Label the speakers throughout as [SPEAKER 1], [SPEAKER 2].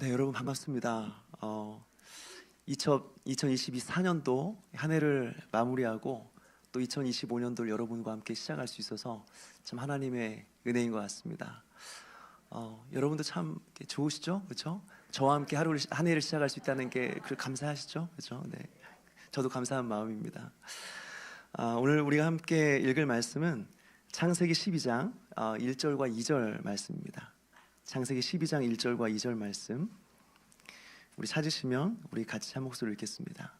[SPEAKER 1] 네, 여러분 반갑습니다. 어, 2022 4년도 한 해를 마무리하고 또 2025년도를 여러분과 함께 시작할 수 있어서 참 하나님의 은혜인 것 같습니다. 어, 여러분도 참 좋으시죠, 그렇죠? 저와 함께 하루를 시- 한 해를 시작할 수 있다는 게그 감사하시죠, 그렇죠? 네, 저도 감사한 마음입니다. 아, 오늘 우리가 함께 읽을 말씀은 창세기 12장 어, 1절과 2절 말씀입니다. 창세기 12장 1절과 2절 말씀 우리 찾으시면 우리 같이 한 목소리 읽겠습니다.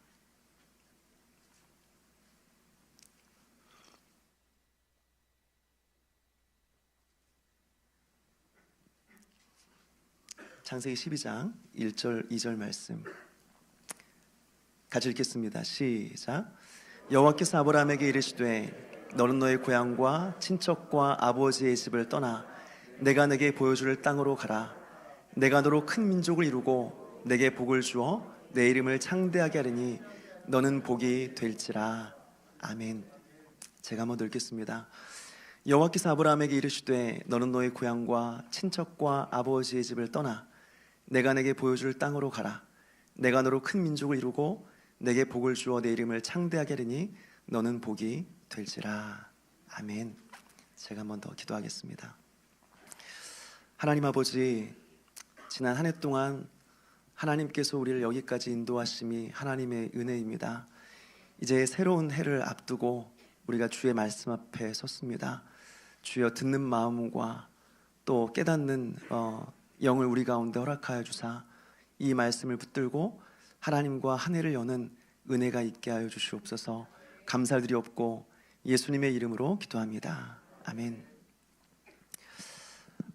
[SPEAKER 1] 창세기 12장 1절 2절 말씀 같이 읽겠습니다. 시작. 여호와께서 아브라함에게 이르시되 너는 너의 고향과 친척과 아버지의 집을 떠나 내가 내게 보여줄 땅으로 가라. 내가 너로 큰 민족을 이루고 내게 복을 주어 내 이름을 창대하게 하리니 너는 복이 될지라. 아멘. 제가 한번 더 읽겠습니다. 여호와께서 아브라함에게 이르시되 너는 너의 고향과 친척과 아버지의 집을 떠나 내가 내게 보여줄 땅으로 가라. 내가 너로 큰 민족을 이루고 내게 복을 주어 내 이름을 창대하게 하리니 너는 복이 될지라. 아멘. 제가 한번 더 기도하겠습니다. 하나님 아버지, 지난 한 해 동안 하나님께서 우리를 여기까지 인도하심이 하나님의 은혜입니다. 이제 새로운 해를 앞두고 우리가 주의 말씀 앞에 섰습니다. 주여 듣는 마음과 또 깨닫는 어, 영을 우리 가운데 허락하여 주사 이 말씀을 붙들고 하나님과 한 해를 여는 은혜가 있게 하여 주시옵소서 감사드리옵고 예수님의 이름으로 기도합니다. 아멘.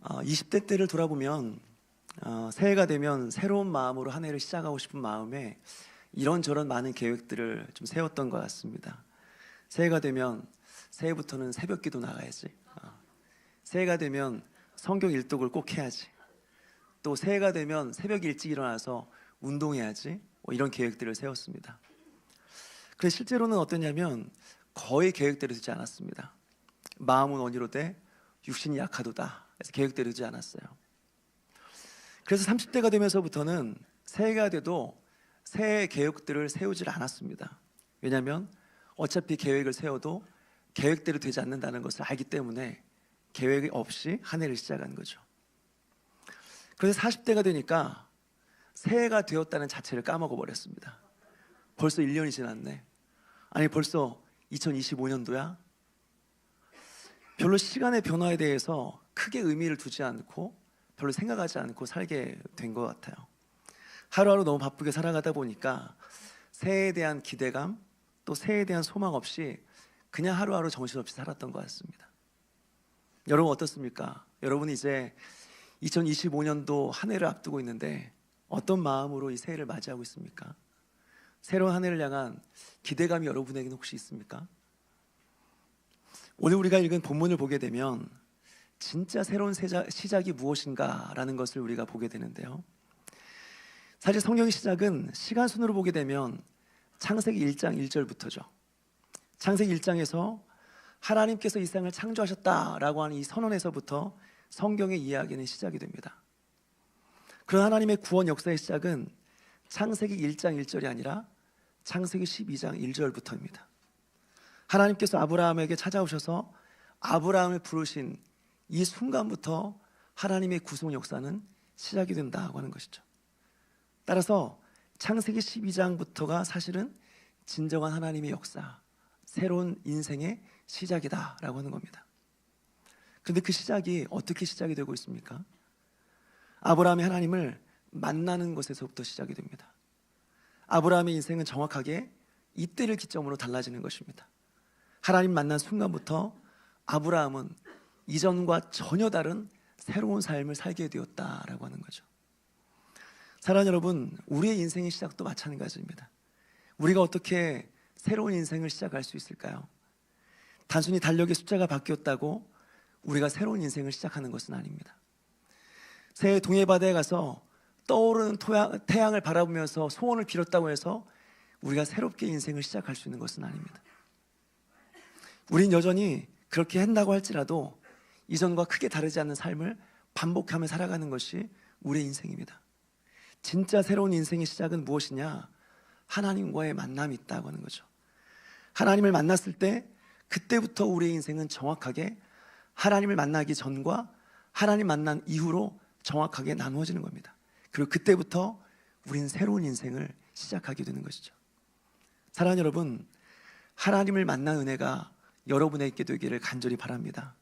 [SPEAKER 1] 어, 20대 때를 돌아보면 어, 새해가 되면 새로운 마음으로 한 해를 시작하고 싶은 마음에 이런저런 많은 계획들을 좀 세웠던 것 같습니다. 새해가 되면 새해부터는 새벽기도 나가야지. 어, 새해가 되면 성경 일독을 꼭 해야지. 또 새해가 되면 새벽 일찍 일어나서 운동해야지. 뭐 이런 계획들을 세웠습니다. 그래 실제로는 어떠냐면 거의 계획대로 되지 않았습니다. 마음은 원이로 돼 육신이 약하도다. 그래서 계획대로 되지 않았어요. 그래서 30대가 되면서부터는 새해가 돼도 새해 계획들을 세우질 않았습니다. 왜냐하면 어차피 계획을 세워도 계획대로 되지 않는다는 것을 알기 때문에 계획 없이 한 해를 시작한 거죠. 그래서 40대가 되니까 새해가 되었다는 자체를 까먹어 버렸습니다. 벌써 1년이 지났네. 아니 벌써 2025년도야? 별로 시간의 변화에 대해서 크게 의미를 두지 않고 별로 생각하지 않고 살게 된 것 같아요. 하루하루 너무 바쁘게 살아가다 보니까 새해에 대한 기대감 또 새해에 대한 소망 없이 그냥 하루하루 정신없이 살았던 것 같습니다. 여러분 어떻습니까? 여러분 이제 2025년도 한 해를 앞두고 있는데 어떤 마음으로 이 새해를 맞이하고 있습니까? 새로운 한 해를 향한 기대감이 여러분에게는 혹시 있습니까? 오늘 우리가 읽은 본문을 보게 되면 진짜 새로운 시작이 무엇인가라는 것을 우리가 보게 되는데요. 사실 성경의 시작은 시간 순으로 보게 되면 창세기 1장 1절부터죠. 창세기 1장에서 하나님께서 이 세상을 창조하셨다라고 하는 이 선언에서부터 성경의 이야기는 시작이 됩니다. 그런 하나님의 구원 역사의 시작은 창세기 1장 1절이 아니라 창세기 12장 1절부터입니다. 하나님께서 아브라함에게 찾아오셔서 아브라함을 부르신 이 순간부터 하나님의 구속 역사는 시작이 된다고 하는 것이죠. 따라서 창세기 12장부터가 사실은 진정한 하나님의 역사, 새로운 인생의 시작이다라고 하는 겁니다. 그런데 그 시작이 어떻게 시작이 되고 있습니까? 아브라함이 하나님을 만나는 것에서부터 시작이 됩니다. 아브라함의 인생은 정확하게 이때를 기점으로 달라지는 것입니다. 하나님 만난 순간부터 아브라함은 이전과 전혀 다른 새로운 삶을 살게 되었다라고 하는 거죠. 사랑하는 여러분, 우리의 인생의 시작도 마찬가지입니다. 우리가 어떻게 새로운 인생을 시작할 수 있을까요? 단순히 달력의 숫자가 바뀌었다고 우리가 새로운 인생을 시작하는 것은 아닙니다. 새해 동해바다에 가서 떠오르는 토양, 태양을 바라보면서 소원을 빌었다고 해서 우리가 새롭게 인생을 시작할 수 있는 것은 아닙니다. 우린 여전히 그렇게 한다고 할지라도 이전과 크게 다르지 않는 삶을 반복하며 살아가는 것이 우리의 인생입니다. 진짜 새로운 인생의 시작은 무엇이냐? 하나님과의 만남이 있다고 하는 거죠. 하나님을 만났을 때 그때부터 우리의 인생은 정확하게 하나님을 만나기 전과 하나님 만난 이후로 정확하게 나누어지는 겁니다. 그리고 그때부터 우리는 새로운 인생을 시작하게 되는 것이죠. 사랑하는 여러분, 하나님을 만난 은혜가 여러분에게 되기를 간절히 바랍니다.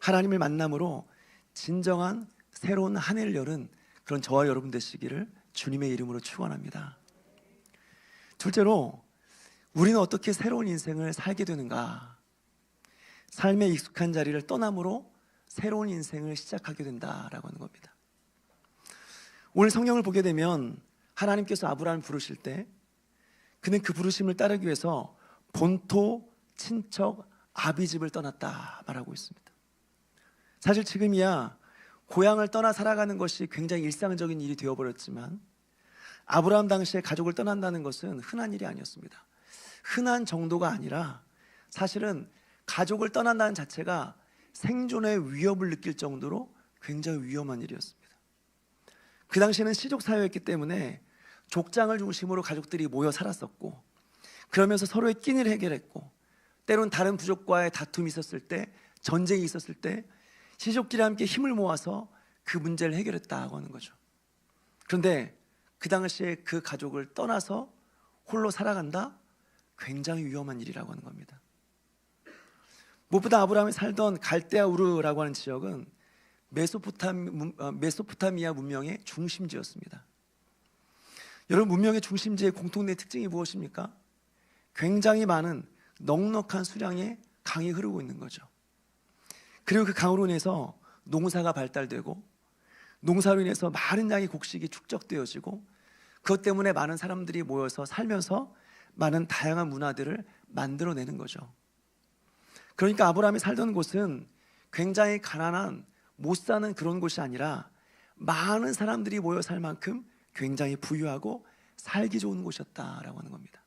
[SPEAKER 1] 하나님을 만남으로 진정한 새로운 한 해를 여는 그런 저와 여러분 되시기를 주님의 이름으로 축원합니다. 둘째로 우리는 어떻게 새로운 인생을 살게 되는가? 삶의 익숙한 자리를 떠남으로 새로운 인생을 시작하게 된다라고 하는 겁니다. 오늘 성경을 보게 되면 하나님께서 아브라함을 부르실 때 그는 그 부르심을 따르기 위해서 본토 친척 아비 집을 떠났다 말하고 있습니다. 사실 지금이야 고향을 떠나 살아가는 것이 굉장히 일상적인 일이 되어버렸지만 아브라함 당시에 가족을 떠난다는 것은 흔한 일이 아니었습니다. 흔한 정도가 아니라 사실은 가족을 떠난다는 자체가 생존의 위협을 느낄 정도로 굉장히 위험한 일이었습니다. 그 당시에는 시족 사회였기 때문에 족장을 중심으로 가족들이 모여 살았었고 그러면서 서로의 끼니를 해결했고 때론 다른 부족과의 다툼이 있었을 때 전쟁이 있었을 때 시족끼리 함께 힘을 모아서 그 문제를 해결했다고 하는 거죠. 그런데 그 당시에 그 가족을 떠나서 홀로 살아간다? 굉장히 위험한 일이라고 하는 겁니다. 무엇보다 아브라함이 살던 갈대아 우르라고 하는 지역은 어, 메소포타미아 문명의 중심지였습니다. 여러분 문명의 중심지의 공통된 특징이 무엇입니까? 굉장히 많은 넉넉한 수량의 강이 흐르고 있는 거죠. 그리고 그 강으로 인해서 농사가 발달되고 농사로 인해서 많은 양의 곡식이 축적되어지고 그것 때문에 많은 사람들이 모여서 살면서 많은 다양한 문화들을 만들어내는 거죠. 그러니까 아브라함이 살던 곳은 굉장히 가난한 못 사는 그런 곳이 아니라 많은 사람들이 모여 살 만큼 굉장히 부유하고 살기 좋은 곳이었다라고 하는 겁니다.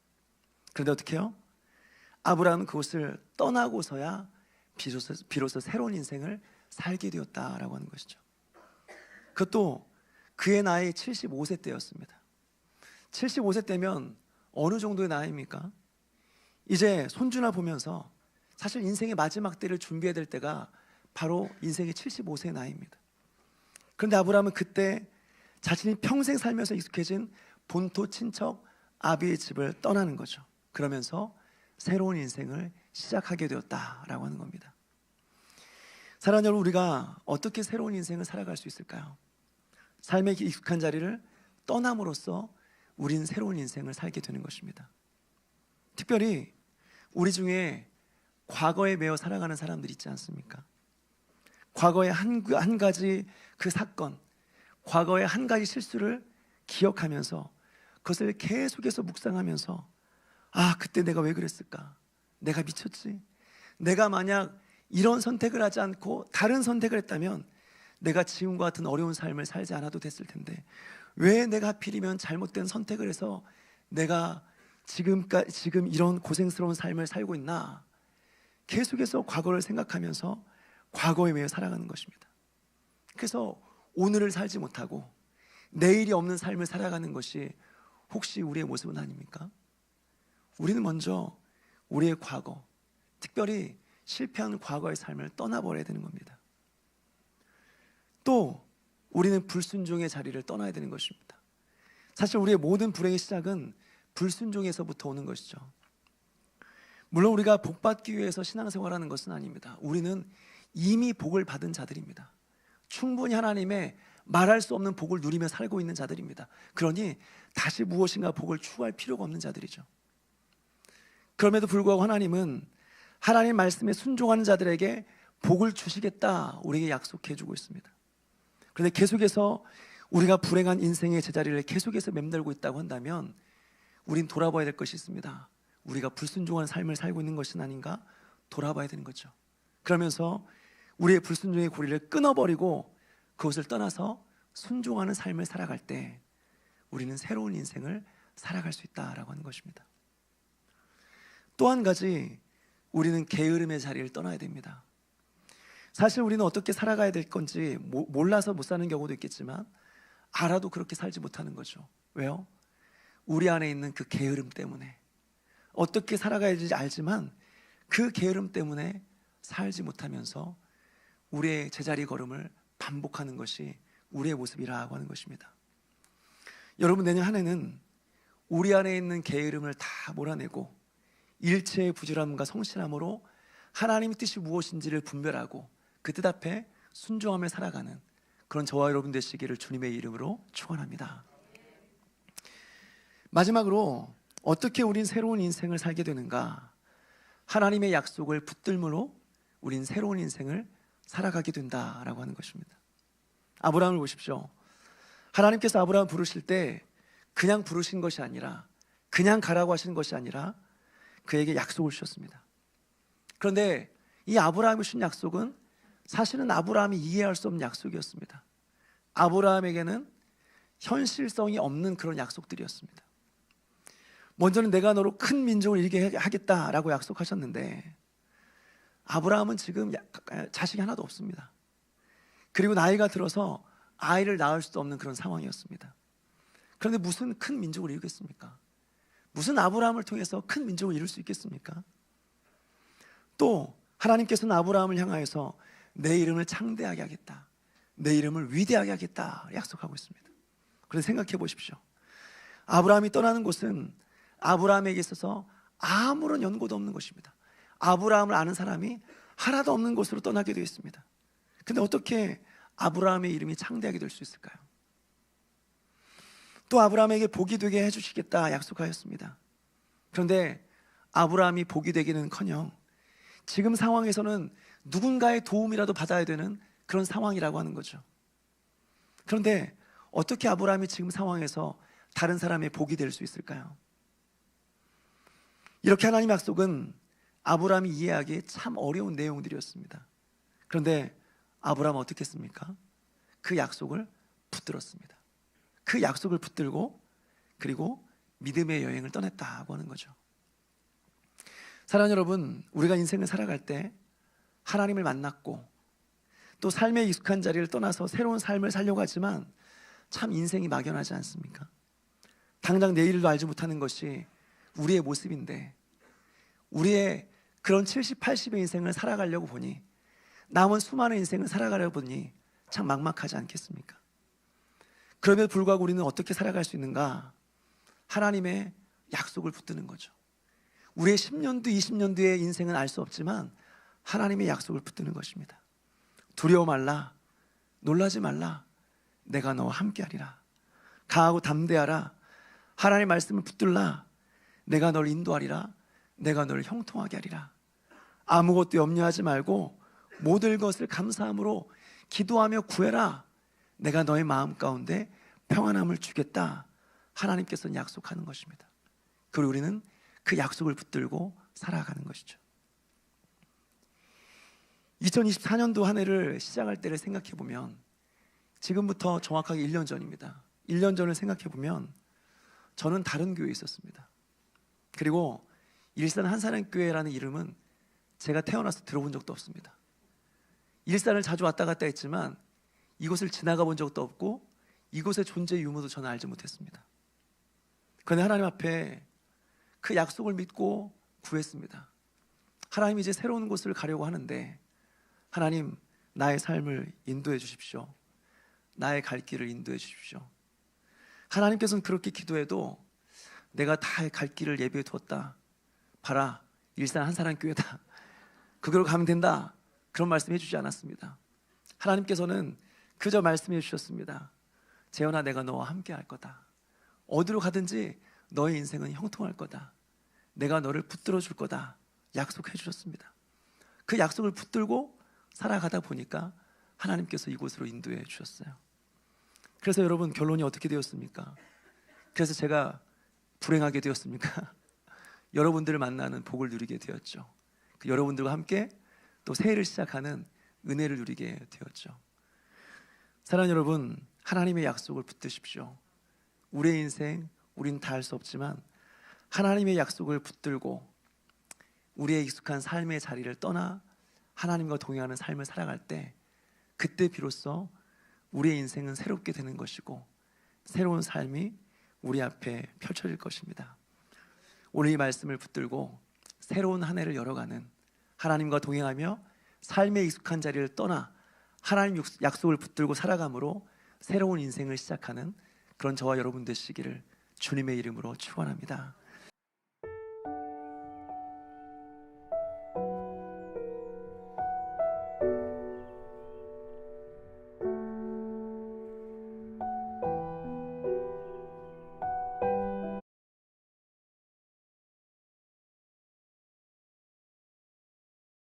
[SPEAKER 1] 그런데 어떻게 해요? 아브라함은 그곳을 떠나고서야 비로소, 비로소 새로운 인생을 살게 되었다라고 하는 것이죠. 그것도 그의 나이 75세 때였습니다. 75세 때면 어느 정도의 나이입니까? 이제 손주나 보면서 사실 인생의 마지막 때를 준비해야 될 때가 바로 인생의 75세의 나이입니다. 그런데 아브라함은 그때 자신이 평생 살면서 익숙해진 본토 친척 아비의 집을 떠나는 거죠. 그러면서 새로운 인생을 시작하게 되었다라고 하는 겁니다. 사랑하는 여러분, 우리가 어떻게 새로운 인생을 살아갈 수 있을까요? 삶의 익숙한 자리를 떠남으로써 우리는 새로운 인생을 살게 되는 것입니다. 특별히 우리 중에 과거에 매여 살아가는 사람들 있지 않습니까? 과거의 한, 한 가지 그 사건, 과거의 한 가지 실수를 기억하면서 그것을 계속해서 묵상하면서 아, 그때 내가 왜 그랬을까? 내가 미쳤지? 내가 만약 이런 선택을 하지 않고 다른 선택을 했다면 내가 지금과 같은 어려운 삶을 살지 않아도 됐을 텐데 왜 내가 하필이면 잘못된 선택을 해서 내가 지금까 지금 이런 고생스러운 삶을 살고 있나? 계속해서 과거를 생각하면서 과거에 매여 살아가는 것입니다. 그래서 오늘을 살지 못하고 내일이 없는 삶을 살아가는 것이 혹시 우리의 모습은 아닙니까? 우리는 먼저 우리의 과거, 특별히 실패한 과거의 삶을 떠나버려야 되는 겁니다. 또 우리는 불순종의 자리를 떠나야 되는 것입니다. 사실 우리의 모든 불행의 시작은 불순종에서부터 오는 것이죠. 물론 우리가 복 받기 위해서 신앙생활하는 것은 아닙니다. 우리는 이미 복을 받은 자들입니다. 충분히 하나님의 말할 수 없는 복을 누리며 살고 있는 자들입니다. 그러니 다시 무엇인가 복을 추구할 필요가 없는 자들이죠. 그럼에도 불구하고 하나님은 하나님 말씀에 순종하는 자들에게 복을 주시겠다 우리에게 약속해 주고 있습니다. 그런데 계속해서 우리가 불행한 인생의 제자리를 계속해서 맴돌고 있다고 한다면 우린 돌아봐야 될 것이 있습니다. 우리가 불순종한 삶을 살고 있는 것은 아닌가 돌아봐야 되는 거죠. 그러면서 우리의 불순종의 고리를 끊어버리고 그것을 떠나서 순종하는 삶을 살아갈 때 우리는 새로운 인생을 살아갈 수 있다라고 하는 것입니다. 또 한 가지 우리는 게으름의 자리를 떠나야 됩니다. 사실 우리는 어떻게 살아가야 될 건지 몰라서 못 사는 경우도 있겠지만 알아도 그렇게 살지 못하는 거죠. 왜요? 우리 안에 있는 그 게으름 때문에 어떻게 살아가야 될지 알지만 그 게으름 때문에 살지 못하면서 우리의 제자리 걸음을 반복하는 것이 우리의 모습이라고 하는 것입니다. 여러분 내년 한 해는 우리 안에 있는 게으름을 다 몰아내고 일체의 부지런함과 성실함으로 하나님의 뜻이 무엇인지를 분별하고 그 뜻 앞에 순종하며 살아가는 그런 저와 여러분 되시기를 주님의 이름으로 축원합니다. 마지막으로 어떻게 우린 새로운 인생을 살게 되는가? 하나님의 약속을 붙들므로 우린 새로운 인생을 살아가게 된다라고 하는 것입니다. 아브라함을 보십시오. 하나님께서 아브라함 부르실 때 그냥 부르신 것이 아니라 그냥 가라고 하시는 것이 아니라 그에게 약속을 주셨습니다. 그런데 이 아브라함이 준 약속은 사실은 아브라함이 이해할 수 없는 약속이었습니다. 아브라함에게는 현실성이 없는 그런 약속들이었습니다. 먼저는 내가 너로 큰 민족을 이루게 하겠다라고 약속하셨는데 아브라함은 지금 자식이 하나도 없습니다. 그리고 나이가 들어서 아이를 낳을 수도 없는 그런 상황이었습니다. 그런데 무슨 큰 민족을 이루겠습니까? 무슨 아브라함을 통해서 큰 민족을 이룰 수 있겠습니까? 또 하나님께서는 아브라함을 향하여서 내 이름을 창대하게 하겠다. 내 이름을 위대하게 하겠다. 약속하고 있습니다. 그래서 생각해 보십시오. 아브라함이 떠나는 곳은 아브라함에게 있어서 아무런 연고도 없는 것입니다. 아브라함을 아는 사람이 하나도 없는 곳으로 떠나게 되어 있습니다. 근데 어떻게 아브라함의 이름이 창대하게 될 수 있을까요? 또 아브라함에게 복이 되게 해주시겠다 약속하였습니다. 그런데 아브라함이 복이 되기는커녕 지금 상황에서는 누군가의 도움이라도 받아야 되는 그런 상황이라고 하는 거죠. 그런데 어떻게 아브라함이 지금 상황에서 다른 사람의 복이 될 수 있을까요? 이렇게 하나님 약속은 아브라함이 이해하기 참 어려운 내용들이었습니다. 그런데 아브라함 어떻게 했습니까? 그 약속을 붙들었습니다. 그 약속을 붙들고 그리고 믿음의 여행을 떠났다고 하는 거죠. 사랑하는 여러분, 우리가 인생을 살아갈 때 하나님을 만났고 또 삶의 익숙한 자리를 떠나서 새로운 삶을 살려고 하지만 참 인생이 막연하지 않습니까? 당장 내일도 알지 못하는 것이 우리의 모습인데 우리의 그런 70, 80의 인생을 살아가려고 보니 남은 수많은 인생을 살아가려고 보니 참 막막하지 않겠습니까? 그럼에도 불구하고 우리는 어떻게 살아갈 수 있는가? 하나님의 약속을 붙드는 거죠. 우리의 10년도, 20년도의 인생은 알 수 없지만 하나님의 약속을 붙드는 것입니다. 두려워 말라. 놀라지 말라. 내가 너와 함께하리라. 강하고 담대하라. 하나님의 말씀을 붙들라. 내가 널 인도하리라. 내가 널 형통하게 하리라. 아무것도 염려하지 말고 모든 것을 감사함으로 기도하며 구해라. 내가 너의 마음 가운데 평안함을 주겠다. 하나님께서는 약속하는 것입니다. 그리고 우리는 그 약속을 붙들고 살아가는 것이죠. 2024년도 한 해를 시작할 때를 생각해 보면 지금부터 정확하게 1년 전입니다. 1년 전을 생각해 보면 저는 다른 교회에 있었습니다. 그리고 일산 한사람교회라는 이름은 제가 태어나서 들어본 적도 없습니다. 일산을 자주 왔다 갔다 했지만 이곳을 지나가 본 적도 없고 이곳의 존재 유무도 저는 알지 못했습니다. 그런데 하나님 앞에 그 약속을 믿고 구했습니다. 하나님 이제 새로운 곳을 가려고 하는데 하나님 나의 삶을 인도해 주십시오. 나의 갈 길을 인도해 주십시오. 하나님께서는 그렇게 기도해도 내가 다 갈 길을 예비해 두었다. 봐라. 일산 한 사람 교회다. 그걸로 가면 된다. 그런 말씀 해 주지 않았습니다. 하나님께서는 그저 말씀해 주셨습니다. 재현아, 내가 너와 함께 할 거다. 어디로 가든지 너의 인생은 형통할 거다. 내가 너를 붙들어 줄 거다. 약속해 주셨습니다. 그 약속을 붙들고 살아가다 보니까 하나님께서 이곳으로 인도해 주셨어요. 그래서 여러분 결론이 어떻게 되었습니까? 그래서 제가 불행하게 되었습니까? 여러분들을 만나는 복을 누리게 되었죠. 그 여러분들과 함께 또 새해를 시작하는 은혜를 누리게 되었죠. 사랑 여러분, 하나님의 약속을 붙드십시오. 우리의 인생 우린 다 할 수 없지만 하나님의 약속을 붙들고 우리의 익숙한 삶의 자리를 떠나 하나님과 동행하는 삶을 살아갈 때 그때 비로소 우리의 인생은 새롭게 되는 것이고 새로운 삶이 우리 앞에 펼쳐질 것입니다. 오늘 이 말씀을 붙들고 새로운 한 해를 열어가는 하나님과 동행하며 삶의 익숙한 자리를 떠나 하나님 육- 약속을 붙들고 살아감으로 새로운 인생을 시작하는 그런 저와 여러분 되시기를 주님의 이름으로 축원합니다.